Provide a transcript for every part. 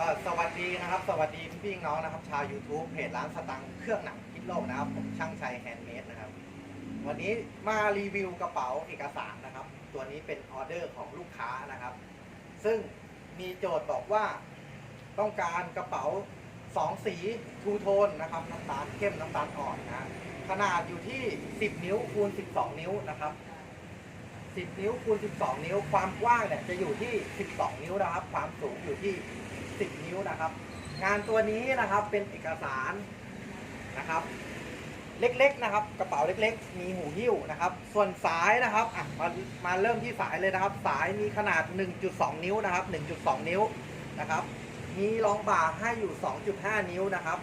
ก็สวัสดีนะครับ สวัสดีพี่ๆน้องนะครับ ชาว YouTube เพจร้านสตังค์เครื่องหนังคิดโลกนะครับ ผมช่างชัยแฮนด์เมดนะครับ วันนี้มารีวิวกระเป๋าเอกสารนะครับ ตัวนี้เป็นออเดอร์ของลูกค้านะครับ ซึ่งมีโจทย์บอกว่าต้องการกระเป๋า 2 สีทูโทนนะครับน้ำตาลเข้มน้ำตาลอ่อนนะขนาดอยู่ที่ 10 นิ้วคูณ 12 นิ้วนะครับ10 นิ้วคูณ 12 นิ้ว ความกว้างเนี่ยจะอยู่ที่ 12 นิ้วนะครับ ความสูงอยู่ที่ 10 นิ้วนะครับ งานตัวนี้นะครับเป็นเอกสารนะครับ เล็กๆนะครับ กระเป๋าเล็กๆ มีหูหิ้วนะครับ ส่วนสายนะครับอะมามาเริ่มที่สายเลยนะครับ สายมีขนาด 1.2 นิ้วนะครับ 1.2 นิ้วนะครับ มีรองบ่าให้อยู่ 2.5 นิ้วนะครับ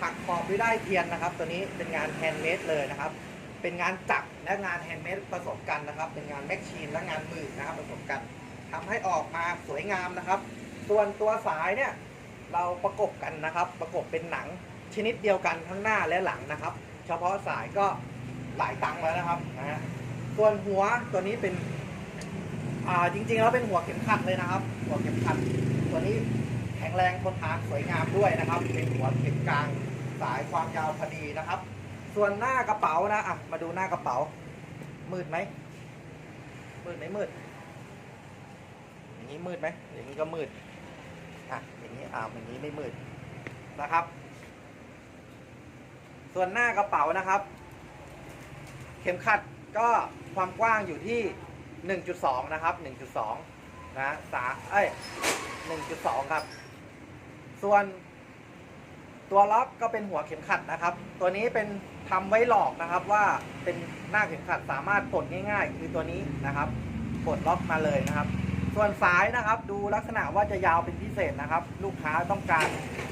ถักขอบด้วยได้ายเทียนนะครับ ตัวนี้เป็นงานแฮนด์เมดเลยนะครับเป็นงานจักรและงานแฮนด์เมดผสมกันนะครับ เป็นงานแม็กชีนและงานมือนะครับผสมกันทำให้ออกมาสวยงามนะครับ ส่วนตัวสายเนี่ยเราประกบกันนะครับ ประกบเป็นหนังชนิดเดียวกันทั้งหน้าและหลังนะครับ เฉพาะสายก็หลายตังค์แล้วนะครับนะฮะส่วนหัวตัวนี้เป็นอ่าจริงๆแล้วเป็นหัวเข็มขัดเลยนะครับ หัวเข็มขัด ตัวนี้แข็งแรงทนทานสวยงามด้วยนะครับ เป็นหัวเข็มกลางสายความยาวพอดีนะครับ ส่วนหน้ากระเป๋านะอะมาดูหน้ากระเป๋า มืดไหมมืดไหมมืด อย่างนี้มืดไหมอย่างนี้ก็มืด อย่างนี้อ่าอย่างนี้ไม่มืดนะครับ ส่วนหน้ากระเป๋านะครับ เข็มขัดก็ความกว้างอยู่ที่ 1.2 นะครับ 1.2 นะสาเอ้ย 1.2 ครับ ส่วนตัวล็อกก็เป็นหัวเข็มขัดนะครับ ตัวนี้เป็นทำไว้หลอกนะครับว่าเป็นหน้าเข็มขัดสามารถปลดง่าย ๆ คือตัวนี้นะครับปลดล็อกมาเลยนะครับ ส่วนสายนะครับดูลักษณะว่าจะยาวเป็นพิเศษนะครับ ลูกค้าต้องการ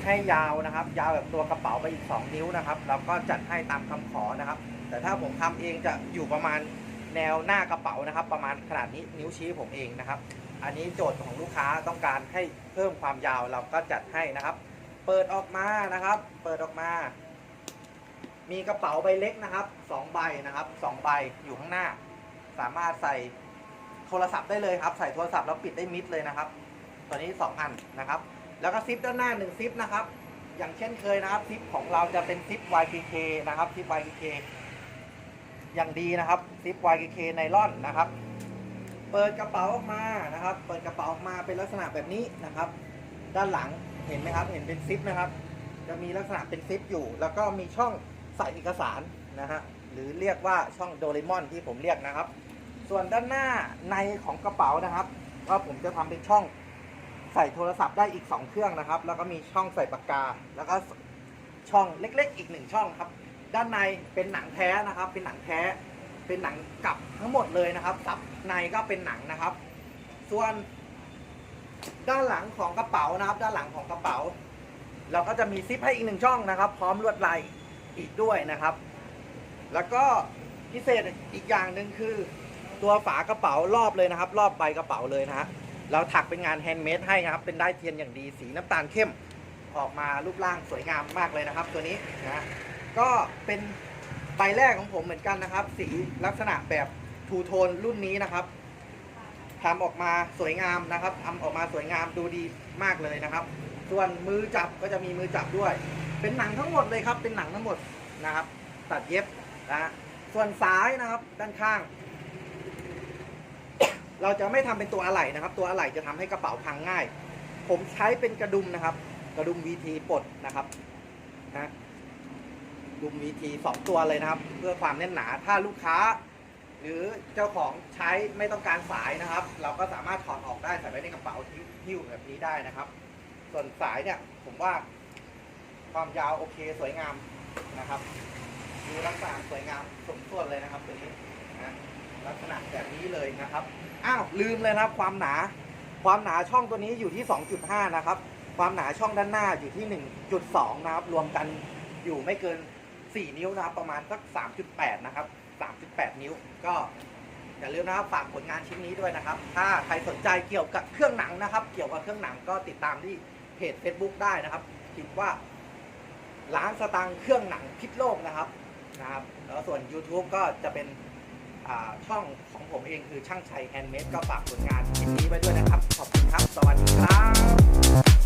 ให้ยาวนะครับ ยาวแบบตัวกระเป๋าไปอีก 2 นิ้วนะครับเราก็จัดให้ตามคำขอนะครับ แต่ถ้าผมทำเองจะอยู่ประมาณแนวหน้ากระเป๋านะครับ ประมาณขนาดนี้นิ้วชี้ผมเองนะครับ อันนี้โจทย์ของลูกค้าต้องการให้เพิ่มความยาวเราก็จัดให้นะครับ เปิดออกมานะครับ เปิดออกมา มีกระเป๋าใบเล็กนะครับสองใบนะครับสองใบอยู่ข้างหน้า สามารถใส่ โทรศัพท์ได้เลยครับ ใส่โทรศัพท์แล้วปิดได้มิดเลยนะครับ ตัวนี้ 2 อันนะครับ แล้วก็ซิปด้านหน้า1ซิปนะครับ อย่างเช่นเคยนะครับซิปของเราจะเป็นซิป YKK นะครับซิป YKK อย่างดีนะครับซิป YKK ไนล่อนนะครับ เปิดกระเป๋าออกมานะครับ เปิดกระเป๋าออกมาเป็นลักษณะแบบนี้นะครับ ด้านหลังเห็นไหมครับ เห็นเป็นซิปนะครับ จะมีลักษณะเป็นซิปอยู่ แล้วก็มีช่องใส่เอกสารนะฮะหรือเรียกว่าช่องโดเรมอนที่ผมเรียกนะครับ ส่วนด้านหน้าในของกระเป๋านะครับ ก็ผมจะทำเป็นช่องใส่โทรศัพท์ได้อีก 2 เครื่องนะครับ แล้วก็มีช่องใส่ปากกา แล้วก็ช่องเล็ก ๆ อีกหนึ่งช่องครับ ด้านในเป็นหนังแท้นะครับ เป็นหนังแท้ เป็นหนังกลับทั้งหมดเลยนะครับซับในก็เป็นหนังนะครับ ส่วนด้านหลังของกระเป๋านะครับ ด้านหลังของกระเป๋า เราก็จะมีซิปให้อีกหนึ่งช่องนะครับ พร้อมลวดลายอีกด้วยนะครับ แล้วก็พิเศษอีกอย่างหนึ่งคือ ตัวฝากระเป๋ารอบเลยนะครับ รอบใบกระเป๋าเลยนะฮะเราถักเป็นงานแฮนด์เมดให้นะครับ เป็นได้เทียนอย่างดีสีน้ำตาลเข้มออกมารูปร่างสวยงามมากเลยนะครับ ตัวนี้นะฮะก็เป็นใบแรกของผมเหมือนกันนะครับ สีลักษณะแบบทูโทนรุ่นนี้นะครับทำออกมาสวยงามนะครับทำออกมาสวยงามดูดีมากเลยนะครับ ส่วนมือจับก็จะมีมือจับด้วย เป็นหนังทั้งหมดเลยครับ เป็นหนังทั้งหมดนะครับ ตัดเย็บนะฮะส่วนซ้ายนะครับด้านข้าง เราจะไม่ทำเป็นตัวอะไหล่นะครับ ตัวอะไหล่จะทำให้กระเป๋าพังง่าย ผมใช้เป็นกระดุมนะครับ กระดุม VT ปลดนะครับนะดุม VT สองตัวเลยนะครับ เพื่อความแน่นหนาถ้าลูกค้า หรือเจ้าของใช้ไม่ต้องการสายนะครับ เราก็สามารถถอดออกได้ใส่ไว้ในกระเป๋าหิ้วแบบนี้ได้นะครับ ส่วนสายเนี่ยผมว่าความยาวโอเคสวยงามนะครับดูลักษณะสวยงามสมส่วนเลยนะครับตัวนี้นะ ลักษณะแบบนี้เลยนะครับ อ้าวลืมเลยนะครับ ความหนา ความหนาช่องตัวนี้อยู่ที่ 2.5 นะครับ ความหนาช่องด้านหน้าอยู่ที่ 1.2 นะครับ รวมกันอยู่ไม่เกิน 4 นิ้วนะครับ ประมาณสัก 3.8 นะครับ 3.8 นิ้ว ก็อย่าลืมนะครับฝากผลงานชิ้นนี้ด้วยนะครับ ถ้าใครสนใจเกี่ยวกับเครื่องหนังนะครับ เกี่ยวกับเครื่องหนังก็ติดตามที่เพจ Facebook ได้นะครับพิมพ์ว่าร้านสตังค์เครื่องหนังพิษโลกนะครับนะครับ แล้วส่วน YouTube ก็จะเป็น ช่องของผมเองคือช่างชัยแฮนด์เมดก็ฝากผลงานชิ้นนี้ไว้ด้วยนะครับ ขอบคุณครับ สวัสดีครับ